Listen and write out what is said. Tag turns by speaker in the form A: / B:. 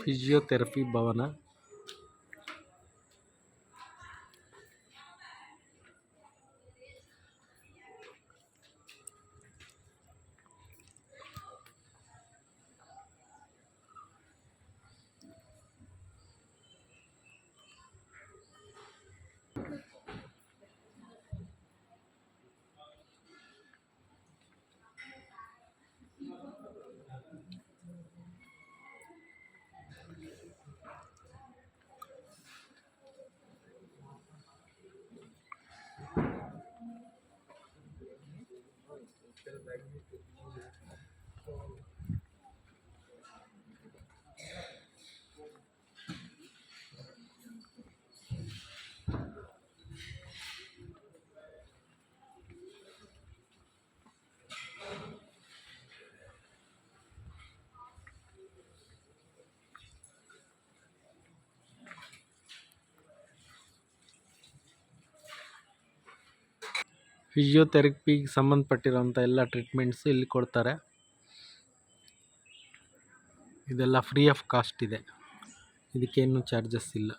A: Physiotherapy భావన करत आगे ಫಿಸಿಯೋಥೆರಪಿಗೆ ಸಂಬಂಧಪಟ್ಟಿರೋಂಥ ಎಲ್ಲ ಟ್ರೀಟ್ಮೆಂಟ್ಸು ಇಲ್ಲಿ ಕೊಡ್ತಾರೆ. ಇದೆಲ್ಲ ಫ್ರೀ ಆಫ್ ಕಾಸ್ಟ್ ಇದೆ. ಇದಕ್ಕೇನು ಚಾರ್ಜಸ್ ಇಲ್ಲ.